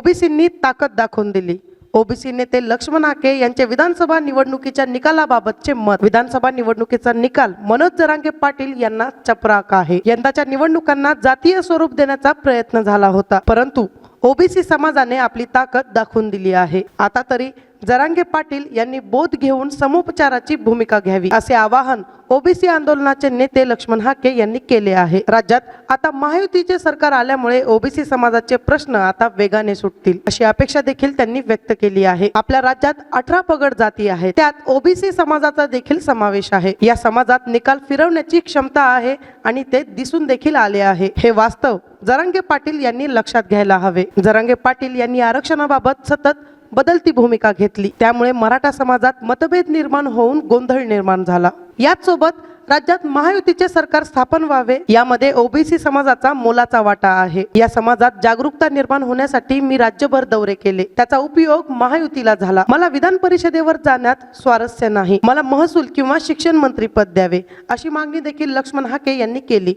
ओबीसींनी ताकद दाखवून दिली. ओबीसी नेते लक्ष्मण हाके यांचे विधानसभा निवडणुकीच्या निकालाबाबतचे मत विधानसभा निवडणुकीचा निकाल मनोज जरांगे पाटील यांना चपराक आहे. यंदाच्या निवडणुकांना जातीय स्वरूप देण्याचा प्रयत्न झाला होता. परंतु ओबीसी समाजाने आपली ताकद दाखवून दिली आहे. आता तरी जरांगे पाटील यांनी बोध घेऊन समुपचाराची भूमिका घ्यावी असे आवाहन ओबीसी आंदोलनाचे नेते लक्ष्मण हाके यांनी केले आहे. राज्यात आता महायुतीचे सरकार आल्यामुळे ओबीसी समाजाचे प्रश्न आता वेगाने सुटतील अशी अपेक्षा देखील त्यांनी व्यक्त केली आहे. आपल्या राज्यात अठरा पगड जाती आहे त्यात ओबीसी समाजाचा देखील समावेश आहे. या समाजात निकाल फिरवण्याची क्षमता आहे आणि ते दिसून देखील आले आहे. हे वास्तव जरांगे पाटील यांनी लक्षात घ्यायला हवे. जरांगे पाटील यांनी आरक्षणाबाबत सतत बदलती भूमिका घेतली. त्यामुळे मराठा समाजात मतभेद निर्माण होऊन गोंधळ निर्माण झाला. याच सोबत राज्यात महायुतीचे सरकार स्थापन व्हावे यामध्ये ओबीसी समाजाचा मोलाचा वाटा आहे. या समाजात जागरूकता निर्माण होण्यासाठी मी राज्यभर दौरे केले. त्याचा उपयोग महायुतीला झाला. मला विधान परिषदेवर जाण्यात स्वारस्य नाही. मला महसूल किंवा शिक्षण मंत्री पद द्यावे अशी मागणी देखील लक्ष्मण हाके यांनी केली.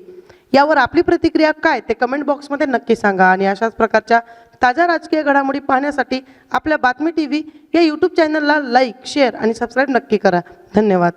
यावर आपली प्रतिक्रिया काय ते कमेंट बॉक्समध्ये नक्की सांगा. आणि अशाच प्रकारच्या ताज्या राजकीय घडामोडी पाहण्यासाठी आपल्या बातमी टी व्ही या यूट्यूब चॅनलला लाईक शेअर आणि सबस्क्राईब नक्की करा. धन्यवाद.